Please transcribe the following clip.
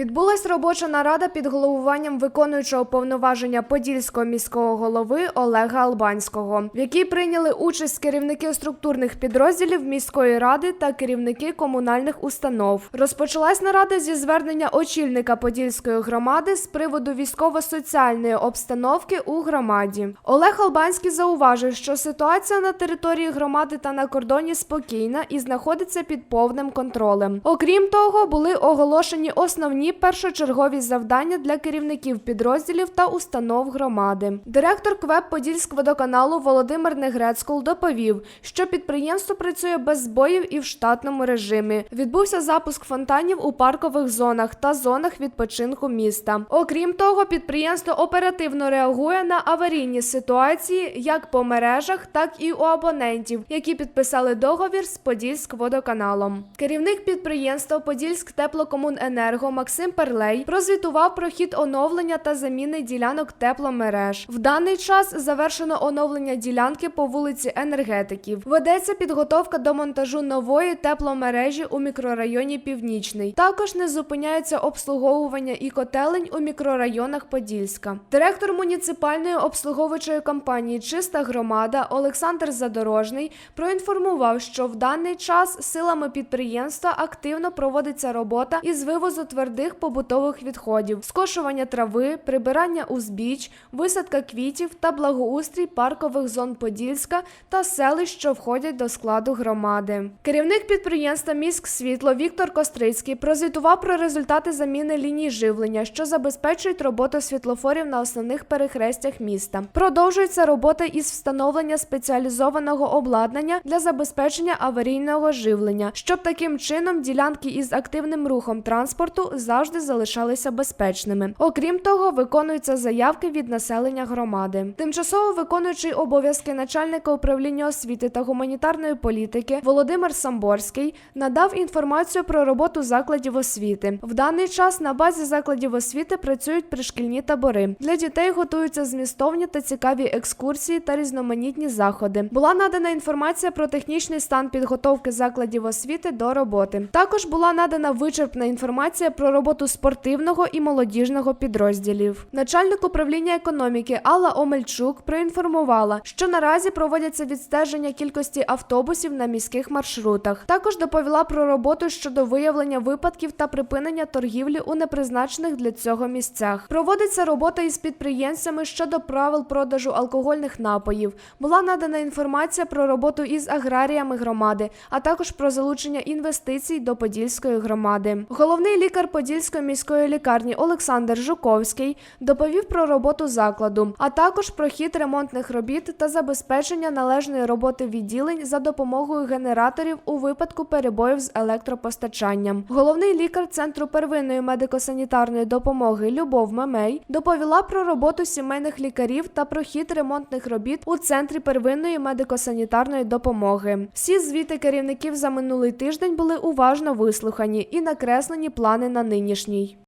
Відбулась робоча нарада під головуванням виконуючого повноваження Подільського міського голови Олега Албанського, в якій прийняли участь керівники структурних підрозділів міської ради та керівники комунальних установ. Розпочалась нарада зі звернення очільника Подільської громади з приводу військово-соціальної обстановки у громаді. Олег Албанський зауважив, що ситуація на території громади та на кордоні спокійна і знаходиться під повним контролем. Окрім того, були оголошені основні першочергові завдання для керівників підрозділів та установ громади. Директор КВЕП Подільськводоканалу Володимир Негрецькол доповів, що підприємство працює без збоїв і в штатному режимі. Відбувся запуск фонтанів у паркових зонах та зонах відпочинку міста. Окрім того, підприємство оперативно реагує на аварійні ситуації як по мережах, так і у абонентів, які підписали договір з Подільськводоканалом. Керівник підприємства Подільськ теплокомуненерго Максим Перлей прозвітував про хід оновлення та заміни ділянок тепломереж. В даний час завершено оновлення ділянки по вулиці енергетиків. Ведеться підготовка до монтажу нової тепломережі у мікрорайоні Північний. Також не зупиняється обслуговування і котелень у мікрорайонах Подільська. Директор муніципальної обслуговуючої компанії Чиста громада Олександр Задорожний проінформував, що в даний час силами підприємства активно проводиться робота із вивозу твердих побутових відходів, скошування трави, прибирання узбіч, висадка квітів та благоустрій паркових зон Подільська та селищ, що входять до складу громади. Керівник підприємства Міськ Світло Віктор Кострицький прозвітував про результати заміни ліній живлення, що забезпечують роботу світлофорів на основних перехрестях міста. Продовжується робота із встановлення спеціалізованого обладнання для забезпечення аварійного живлення, щоб таким чином ділянки із активним рухом транспорту завжди залишалися безпечними. Окрім того, виконуються заявки від населення громади. Тимчасово виконуючий обов'язки начальника управління освіти та гуманітарної політики Володимир Самборський надав інформацію про роботу закладів освіти. В даний час на базі закладів освіти працюють пришкільні табори. Для дітей готуються змістовні та цікаві екскурсії та різноманітні заходи. Була надана інформація про технічний стан підготовки закладів освіти до роботи. Також була надана вичерпна інформація про роботу спортивного і молодіжного підрозділів. Начальник управління економіки Алла Омельчук проінформувала, що наразі проводяться відстеження кількості автобусів на міських маршрутах. Також доповіла про роботу щодо виявлення випадків та припинення торгівлі у непризначених для цього місцях. Проводиться робота із підприємцями щодо правил продажу алкогольних напоїв. Була надана інформація про роботу із аграріями громади, а також про залучення інвестицій до Подільської громади. Головний лікар Подільської міської лікарні Олександр Жуковський доповів про роботу закладу, а також про хід ремонтних робіт та забезпечення належної роботи відділень за допомогою генераторів у випадку перебоїв з електропостачанням. Головний лікар центру первинної медико-санітарної допомоги Любов Мемей доповіла про роботу сімейних лікарів та про хід ремонтних робіт у центрі первинної медико-санітарної допомоги. Всі звіти керівників за минулий тиждень були уважно вислухані і накреслені плани на нинішній.